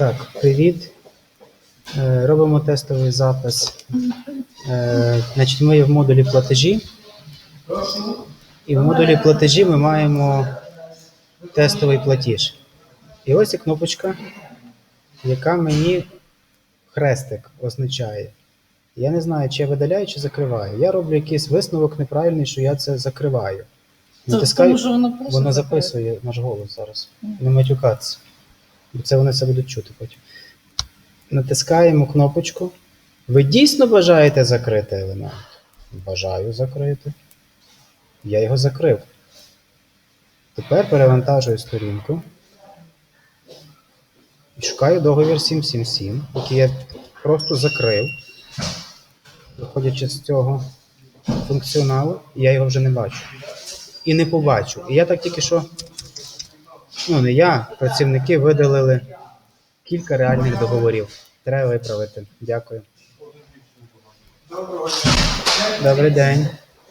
Так, привіт. Е, Робимо тестовий запис. Е, Значить, ми є в модулі платежі. І в модулі платежі ми маємо тестовий платіж. І ось є кнопочка, яка мені хрестик означає. Я не знаю, чи я видаляю, чи закриваю. Я роблю якийсь висновок неправильний, що я це закриваю. Натискаю, Тому що воно записує наш голос зараз. Не матюкатися. Бо це вони все будуть чути потім. Натискаємо кнопочку. Ви дійсно бажаєте закрити елемент? Бажаю закрити. Я його закрив. Тепер перевантажую сторінку. І шукаю договір 777, який я просто закрив. Виходячи з цього функціоналу, я його вже не бачу. І не побачу. І я так тільки що ну не я, працівники видалили кілька реальних договорів. Треба виправити. Дякую. Добрий день.